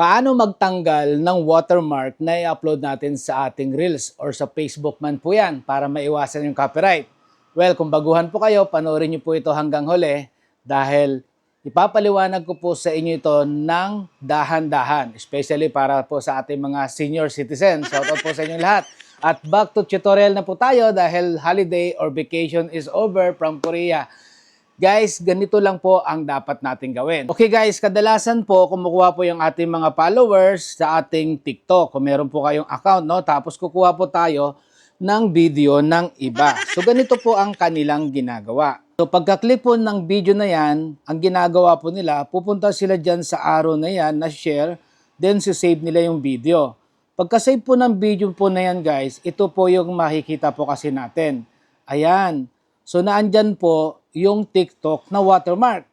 Paano magtanggal ng watermark na i-upload natin sa ating Reels or sa Facebook man po yan para maiwasan yung copyright? Well, kung baguhan po kayo, panoorin niyo po ito hanggang huli dahil ipapaliwanag ko po sa inyo ito ng dahan-dahan, especially para po sa ating mga senior citizens. Shoutout po sa inyong lahat. At back to tutorial na po tayo dahil holiday or vacation is over from Korea. Guys, ganito lang po ang dapat natin gawin. Okay guys, kadalasan po kumukuha po yung ating mga followers sa ating TikTok. Kung meron po kayong account, no? Tapos kukuha po tayo ng video ng iba. So ganito po ang kanilang ginagawa. So pagka-click po ng video na yan, ang ginagawa po nila, pupunta sila dyan sa arrow na yan na share, then si-save nila yung video. Pagka-save po ng video po na yan guys, ito po yung makikita po kasi natin. Ayan. So naandyan po yung TikTok na watermark.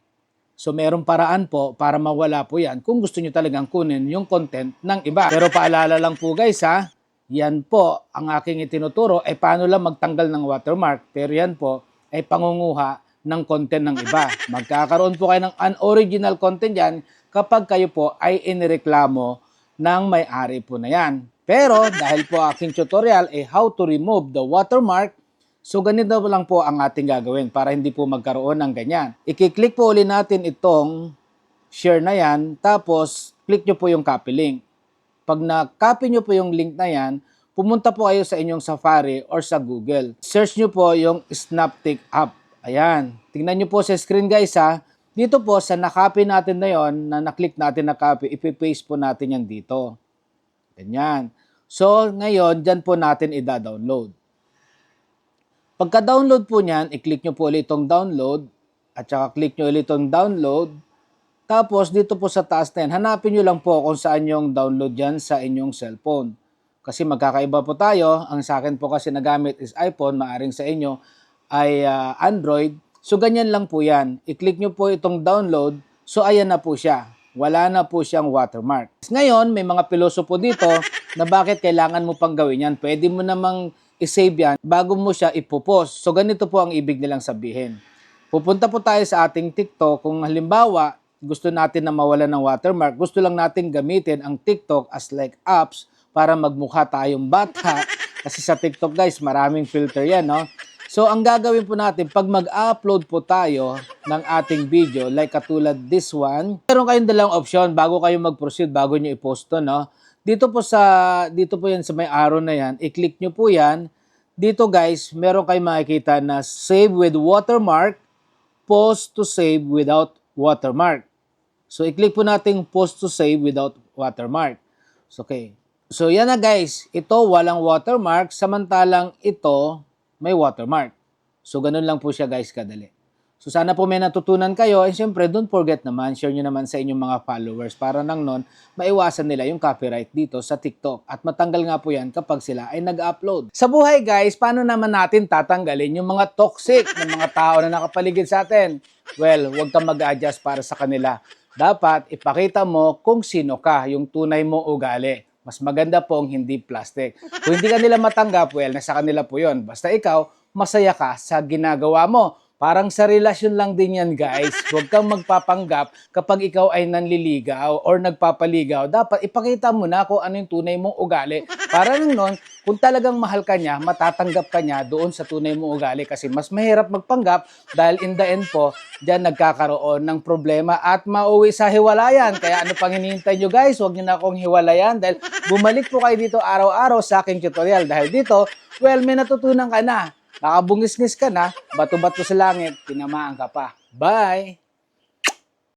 So merong paraan po para mawala po yan kung gusto nyo talagang kunin yung content ng iba. Pero paalala lang po guys ha, yan po ang aking itinuturo ay paano lang magtanggal ng watermark. Pero yan po ay pangunguha ng content ng iba. Magkakaroon po kayo ng unoriginal content yan kapag kayo po ay inireklamo ng may-ari po na yan. Pero dahil po aking tutorial ay how to remove the watermark, So ganito lang po ang ating gagawin para hindi po magkaroon ng ganyan. I-click po ulit natin itong share na yan, tapos click nyo po yung copy link. Pag na-copy nyo po yung link na yan, pumunta po kayo sa inyong Safari or sa Google. Search nyo po yung Snaptic app. Ayan. Tingnan nyo po sa screen guys ha. Dito po sa na-copy natin na yon, na na-click natin na copy, ipipaste po natin yan dito. Ganyan. So ngayon, dyan po natin i-download. Pagka-download po niyan, i-click nyo po ulit itong download at saka click nyo ulit itong download. Tapos dito po sa taas na yan, hanapin nyo lang po kung saan yung download yan sa inyong cellphone. Kasi magkakaiba po tayo. Ang sa akin po kasi nagamit is iPhone, maaring sa inyo ay ah, Android. So ganyan lang po yan. I-click nyo po itong download. So ayan na po siya. Wala na po siyang watermark. Ngayon, may mga pilosopo dito na bakit kailangan mo pang gawin yan. Pwede mo namang i-save yan bago mo siya ipopost. So ganito po ang ibig nilang sabihin. Pupunta po tayo sa ating TikTok kung halimbawa gusto natin na mawala ng watermark, gusto lang natin gamitin ang TikTok as like apps para magmukha tayong bata. Kasi sa TikTok guys, maraming filter yan, no? So ang gagawin po natin, pag mag-upload po tayo ng ating video, like katulad this one, meron kayong dalawang option bago kayo mag-proceed, bago nyo i-post to, no? Dito po sa, dito po yan sa may arrow na yan, i-click nyo po yan. Dito guys, meron kayong makikita na save with watermark, post to save without watermark. So, i-click po natin post to save without watermark. So, okay. So, yan na guys. Ito, walang watermark. Samantalang ito, may watermark. So, ganun lang po siya guys kadali. So, sana po may natutunan kayo. And syempre, don't forget naman, share nyo naman sa inyong mga followers para nang nun, maiwasan nila yung copyright dito sa TikTok. At matanggal nga po yan kapag sila ay nag-upload. Sa buhay guys, paano naman natin tatanggalin yung mga toxic ng mga tao na nakapaligid sa atin? Well, huwag kang mag-adjust para sa kanila. Dapat ipakita mo kung sino ka, yung tunay mo ugali. Mas maganda pong hindi plastic. Kung hindi ka nila matanggap, well, nasa kanila po yon. Basta ikaw, masaya ka sa ginagawa mo. Parang sa relasyon lang din yan, guys. Huwag kang magpapanggap kapag ikaw ay nanliligaw or nagpapaligaw. Dapat ipakita mo na kung ano yung tunay mong ugali. Para nang nun, kung talagang mahal ka niya, matatanggap ka niya doon sa tunay mong ugali. Kasi mas mahirap magpanggap dahil in the end po, diyan nagkakaroon ng problema at mauwi sa hiwalayan. Kaya ano pang hinihintay nyo guys? Huwag nyo na akong hiwalayan dahil bumalik po kayo dito araw-araw sa aking tutorial. Dahil dito, well, may natutunan ka na. Nakabungis-ngis ka na, bato-bato sa langit, tinamaan ka pa. Bye!